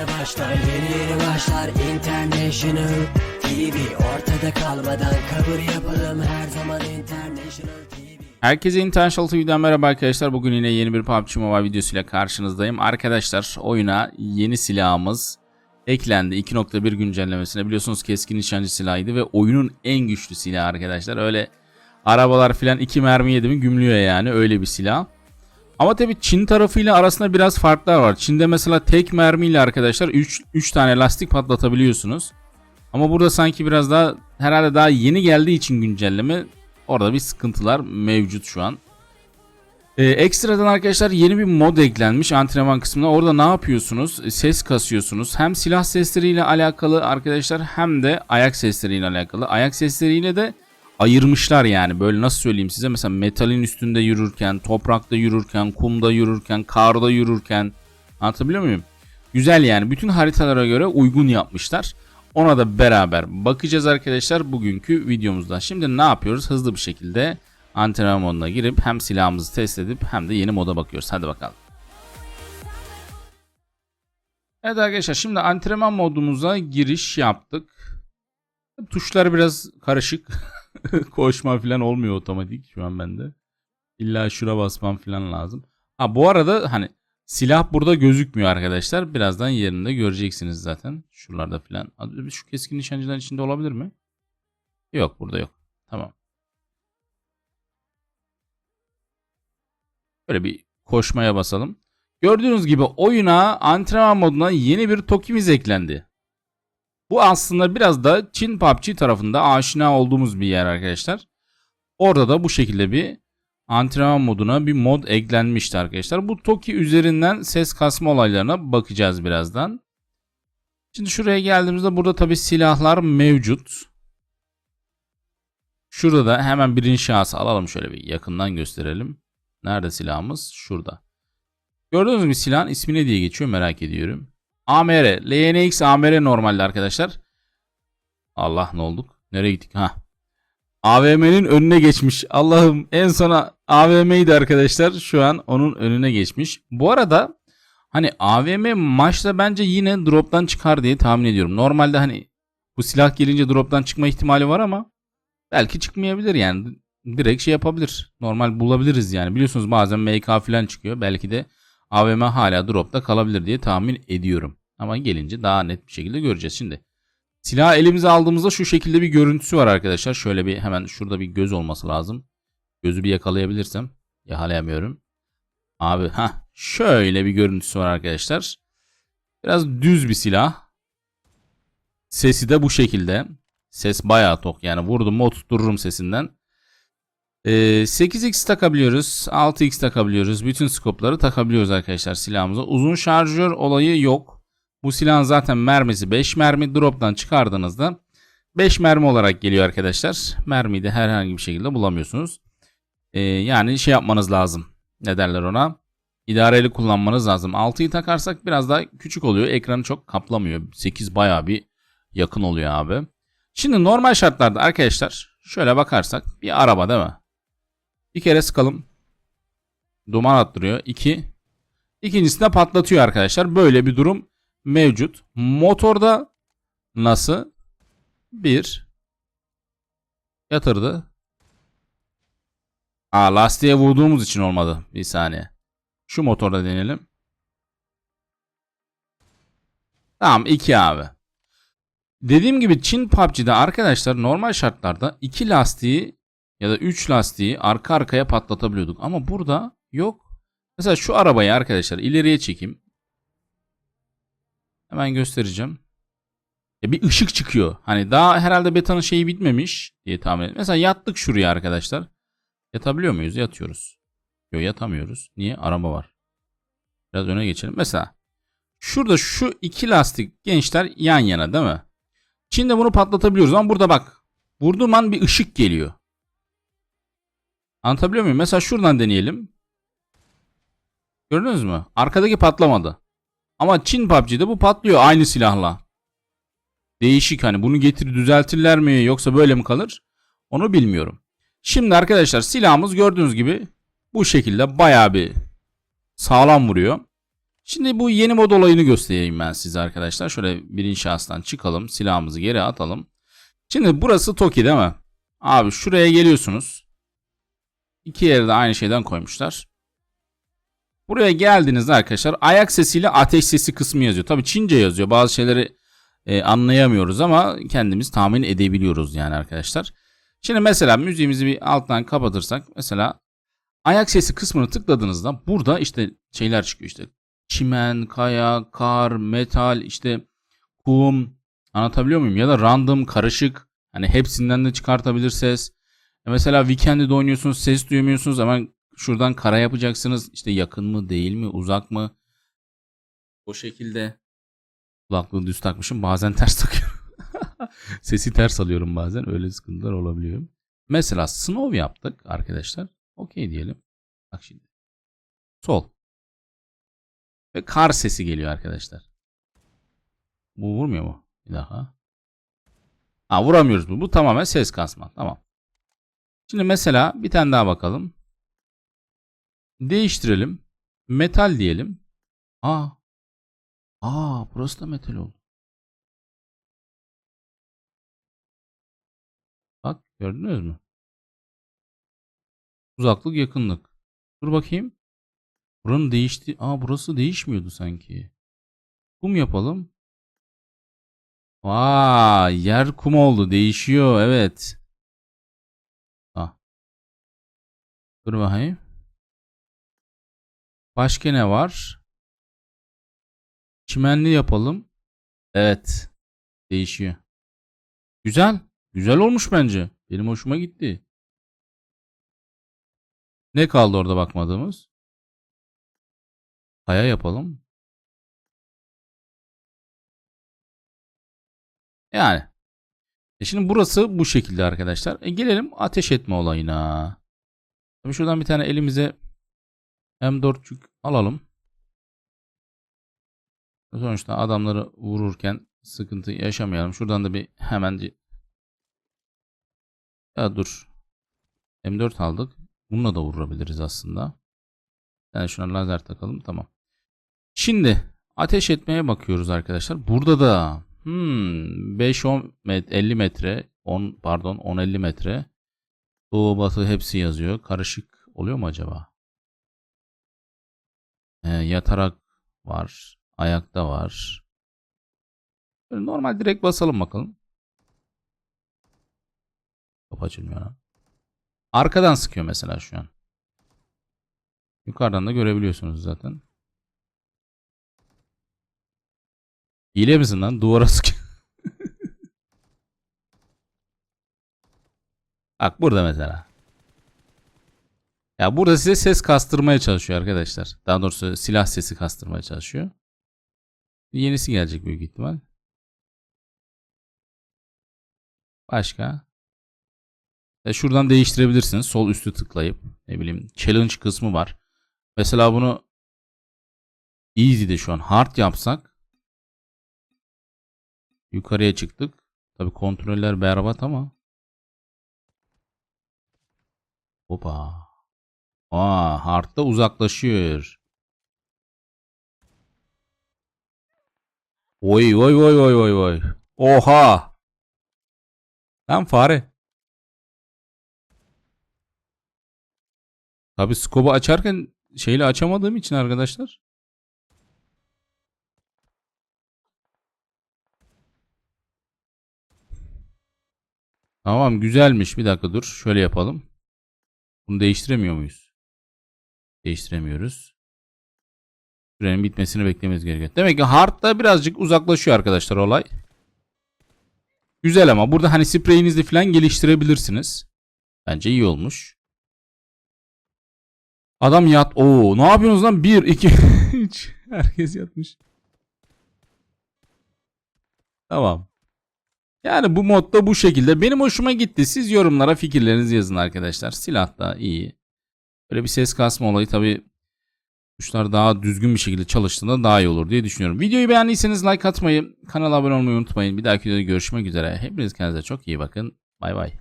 yeni başlar Yeni yeni başlar International TV Ortada kalmadan kabul yapalım Her zaman International TV Herkese International TV'den merhaba arkadaşlar. Bugün yine yeni bir PUBG Mobile videosuyla karşınızdayım. Arkadaşlar oyuna yeni silahımız eklendi. 2.1 güncellemesine biliyorsunuz keskin nişancı silahıydı ve oyunun en güçlü silahı arkadaşlar. Öyle arabalar filan 2 mermi yedi mi gümlüyor yani öyle bir silah. Ama tabi Çin tarafıyla arasında biraz farklar var. Çin'de mesela tek mermiyle arkadaşlar 3 3 tane lastik patlatabiliyorsunuz. Ama burada sanki biraz daha herhalde daha yeni geldiği için güncelleme orada bir sıkıntılar mevcut şu an. Ee, ekstradan arkadaşlar yeni bir mod eklenmiş antrenman kısmına. Orada ne yapıyorsunuz? Ses kasıyorsunuz. Hem silah sesleriyle alakalı arkadaşlar hem de ayak sesleriyle alakalı. Ayak sesleriyle de ayırmışlar yani. Böyle nasıl söyleyeyim size? Mesela metalin üstünde yürürken, toprakta yürürken, kumda yürürken, karda yürürken. Anlatabiliyor muyum? Güzel yani. Bütün haritalara göre uygun yapmışlar. Ona da beraber bakacağız arkadaşlar bugünkü videomuzda. Şimdi ne yapıyoruz? Hızlı bir şekilde antrenman moduna girip hem silahımızı test edip hem de yeni moda bakıyoruz. Hadi bakalım. Evet arkadaşlar şimdi antrenman modumuza giriş yaptık. Tuşlar biraz karışık. Koşma falan olmuyor otomatik şu an bende. İlla şura basmam falan lazım. Ha bu arada hani silah burada gözükmüyor arkadaşlar. Birazdan yerinde göreceksiniz zaten. Şuralarda falan. Şu keskin nişancıların içinde olabilir mi? Yok burada yok. Tamam. Böyle bir koşmaya basalım. Gördüğünüz gibi oyuna antrenman moduna yeni bir tokimiz eklendi. Bu aslında biraz da Çin PUBG tarafında aşina olduğumuz bir yer arkadaşlar. Orada da bu şekilde bir antrenman moduna bir mod eklenmişti arkadaşlar. Bu Toki üzerinden ses kasma olaylarına bakacağız birazdan. Şimdi şuraya geldiğimizde burada tabi silahlar mevcut. Şurada da hemen birinci şahsı alalım şöyle bir yakından gösterelim. Nerede silahımız? Şurada. Gördüğünüz gibi silahın ismi ne diye geçiyor merak ediyorum. AMR. LNX AMR normalde arkadaşlar. Allah ne olduk? Nereye gittik? Ha. AVM'nin önüne geçmiş. Allah'ım en sona AVM'ydi arkadaşlar. Şu an onun önüne geçmiş. Bu arada hani AVM maçta bence yine drop'tan çıkar diye tahmin ediyorum. Normalde hani bu silah gelince drop'tan çıkma ihtimali var ama belki çıkmayabilir yani. Direkt şey yapabilir. Normal bulabiliriz yani. Biliyorsunuz bazen MK falan çıkıyor. Belki de AVM hala drop'ta kalabilir diye tahmin ediyorum. Ama gelince daha net bir şekilde göreceğiz. Şimdi silah elimize aldığımızda şu şekilde bir görüntüsü var arkadaşlar. Şöyle bir hemen şurada bir göz olması lazım. Gözü bir yakalayabilirsem. Yakalayamıyorum. Abi ha şöyle bir görüntüsü var arkadaşlar. Biraz düz bir silah. Sesi de bu şekilde. Ses bayağı tok. Yani vurdum mu oturturum sesinden. Ee, 8x takabiliyoruz. 6x takabiliyoruz. Bütün skopları takabiliyoruz arkadaşlar silahımıza. Uzun şarjör olayı yok. Bu silahın zaten mermisi 5 mermi. Drop'tan çıkardığınızda 5 mermi olarak geliyor arkadaşlar. Mermiyi de herhangi bir şekilde bulamıyorsunuz. Ee, yani şey yapmanız lazım. Ne derler ona? İdareli kullanmanız lazım. 6'yı takarsak biraz daha küçük oluyor. Ekranı çok kaplamıyor. 8 bayağı bir yakın oluyor abi. Şimdi normal şartlarda arkadaşlar şöyle bakarsak bir araba değil mi? Bir kere sıkalım. Duman attırıyor. 2. İkincisinde patlatıyor arkadaşlar. Böyle bir durum mevcut. Motorda nasıl? 1. Yatırdı. Aa lastiğe vurduğumuz için olmadı. Bir saniye. Şu motorda deneyelim. Tamam 2 abi. Dediğim gibi Çin PUBG'de arkadaşlar normal şartlarda 2 lastiği ya da 3 lastiği arka arkaya patlatabiliyorduk. Ama burada yok. Mesela şu arabayı arkadaşlar ileriye çekeyim. Hemen göstereceğim. Ya bir ışık çıkıyor. Hani daha herhalde betanın şeyi bitmemiş diye tahmin ediyorum. Mesela yattık şuraya arkadaşlar. Yatabiliyor muyuz? Yatıyoruz. Yok yatamıyoruz. Niye? Araba var. Biraz öne geçelim. Mesela şurada şu iki lastik gençler yan yana değil mi? Çin'de bunu patlatabiliyoruz ama burada bak. Vurduğum an bir ışık geliyor. Anlatabiliyor muyum? Mesela şuradan deneyelim. Gördünüz mü? Arkadaki patlamadı. Ama Çin PUBG'de bu patlıyor aynı silahla. Değişik hani bunu getir düzeltirler mi yoksa böyle mi kalır? Onu bilmiyorum. Şimdi arkadaşlar silahımız gördüğünüz gibi bu şekilde bayağı bir sağlam vuruyor. Şimdi bu yeni mod olayını göstereyim ben size arkadaşlar. Şöyle birinci şahıstan çıkalım. Silahımızı geri atalım. Şimdi burası Toki değil mi? Abi şuraya geliyorsunuz. İki yere de aynı şeyden koymuşlar. Buraya geldiğinizde arkadaşlar ayak sesiyle ateş sesi kısmı yazıyor. Tabi Çince yazıyor. Bazı şeyleri e, anlayamıyoruz ama kendimiz tahmin edebiliyoruz yani arkadaşlar. Şimdi mesela müziğimizi bir alttan kapatırsak mesela ayak sesi kısmını tıkladığınızda burada işte şeyler çıkıyor işte çimen, kaya, kar, metal, işte kum anlatabiliyor muyum? Ya da random, karışık hani hepsinden de çıkartabilir ses. E Mesela Weekend'de oynuyorsunuz ses duymuyorsunuz hemen şuradan kara yapacaksınız. İşte yakın mı değil mi uzak mı? O şekilde kulaklığı düz takmışım bazen ters takıyorum. Sesi ters alıyorum bazen öyle sıkıntılar olabiliyor. Mesela snow yaptık arkadaşlar. Okey diyelim. Bak şimdi. Sol. Ve kar sesi geliyor arkadaşlar. Bu vurmuyor mu? Bir daha. Ha vuramıyoruz bu. Bu tamamen ses kasma. Tamam. Şimdi mesela bir tane daha bakalım. Değiştirelim. Metal diyelim. Aa. Aa burası da metal oldu. Bak gördünüz mü? Uzaklık yakınlık. Dur bakayım. Buranın değişti. Aa burası değişmiyordu sanki. Kum yapalım. Vay yer kum oldu. Değişiyor evet. Ah. Dur bakayım. Başka ne var? Çimenli yapalım. Evet. Değişiyor. Güzel. Güzel olmuş bence. Benim hoşuma gitti. Ne kaldı orada bakmadığımız? Kaya yapalım. Yani. E şimdi burası bu şekilde arkadaşlar. E gelelim ateş etme olayına. Tabii şuradan bir tane elimize M4'cük alalım. Sonuçta adamları vururken sıkıntı yaşamayalım. Şuradan da bir hemen ya dur. M4 aldık. Bununla da vurabiliriz aslında. Yani şuna lazer takalım. Tamam. Şimdi ateş etmeye bakıyoruz arkadaşlar. Burada da hmm, 5-10 met 50 metre 10 pardon 10-50 metre Doğu batı hepsi yazıyor. Karışık oluyor mu acaba? Ee, yatarak var. Ayakta var. Böyle normal direkt basalım bakalım. Kapı açılmıyor lan. Arkadan sıkıyor mesela şu an. Yukarıdan da görebiliyorsunuz zaten. Hile misin lan? Duvara sıkıyor. Bak burada mesela. Ya burada size ses kastırmaya çalışıyor arkadaşlar. Daha doğrusu silah sesi kastırmaya çalışıyor. Yenisi gelecek büyük ihtimal. Başka? E şuradan değiştirebilirsiniz. Sol üstü tıklayıp ne bileyim challenge kısmı var. Mesela bunu easy'de şu an hard yapsak yukarıya çıktık. Tabi kontroller berbat ama Hopa. Aa, hard'da uzaklaşıyor. Oy oy oy oy oy oy. Oha. Lan fare. Tabi scope'u açarken şeyle açamadığım için arkadaşlar. Tamam güzelmiş. Bir dakika dur. Şöyle yapalım. Bunu değiştiremiyor muyuz? Değiştiremiyoruz. Sürenin bitmesini beklememiz gerekiyor. Demek ki hard'da birazcık uzaklaşıyor arkadaşlar olay. Güzel ama burada hani spreyinizi falan geliştirebilirsiniz. Bence iyi olmuş. Adam yat. Oo, ne yapıyorsunuz lan? 1 2 3 herkes yatmış. Tamam. Yani bu modda bu şekilde. Benim hoşuma gitti. Siz yorumlara fikirlerinizi yazın arkadaşlar. Silah da iyi. Böyle bir ses kasma olayı tabi tuşlar daha düzgün bir şekilde çalıştığında daha iyi olur diye düşünüyorum. Videoyu beğendiyseniz like atmayı, kanala abone olmayı unutmayın. Bir dahaki videoda görüşmek üzere. Hepiniz kendinize çok iyi bakın. Bay bay.